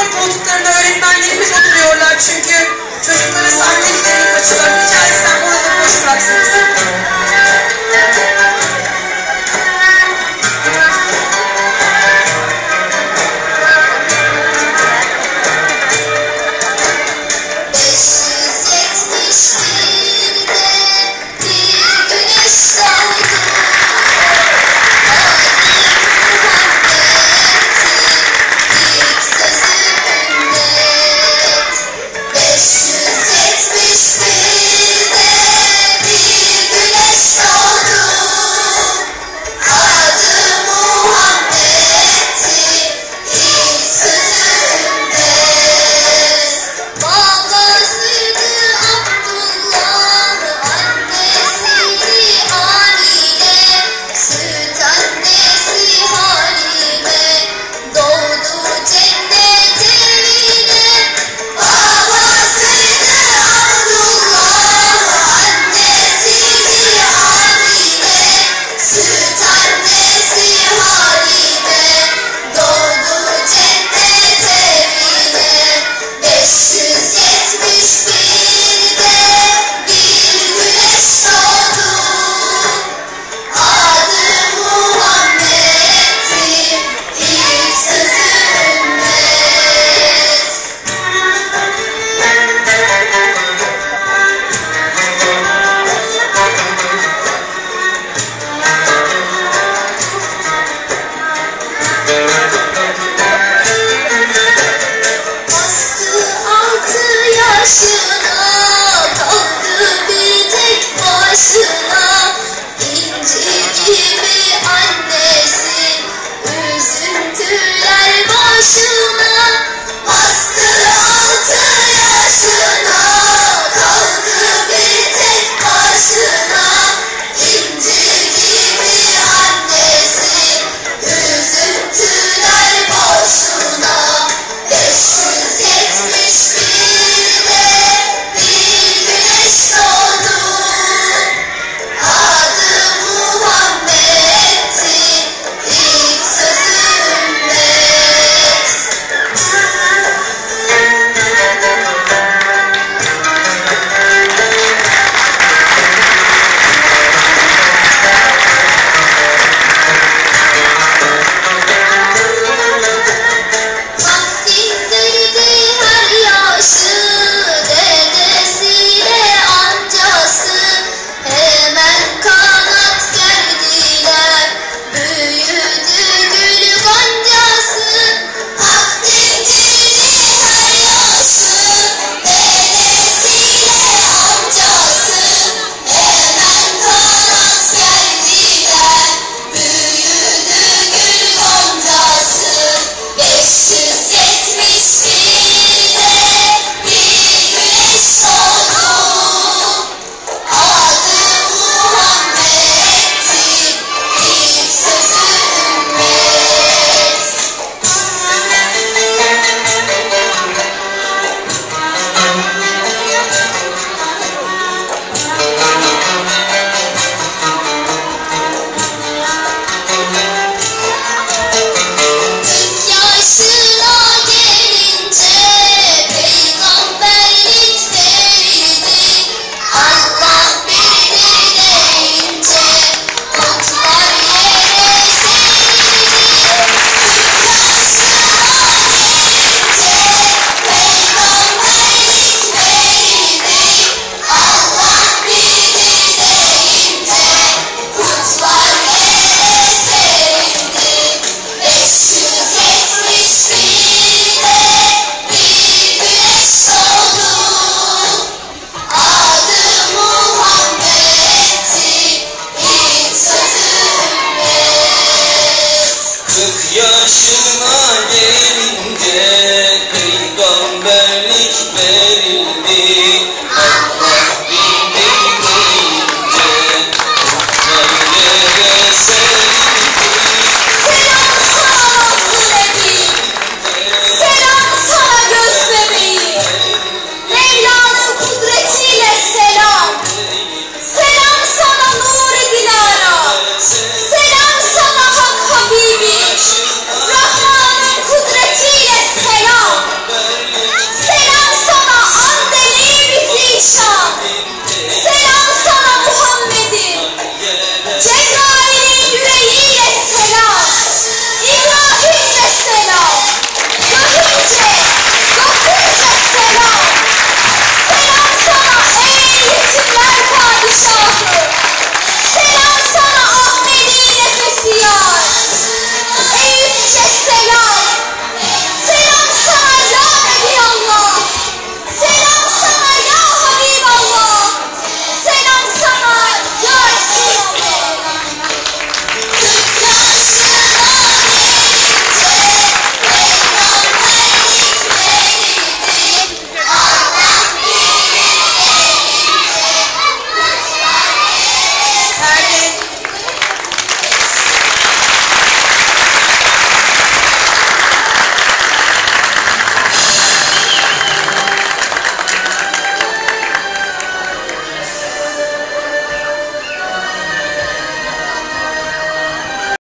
Spor koltuklarında öğretmenlerimiz oturuyorlar çünkü çocuklara sahneliklerini kaçırlar. Rica etsem orada boş bıraksanız.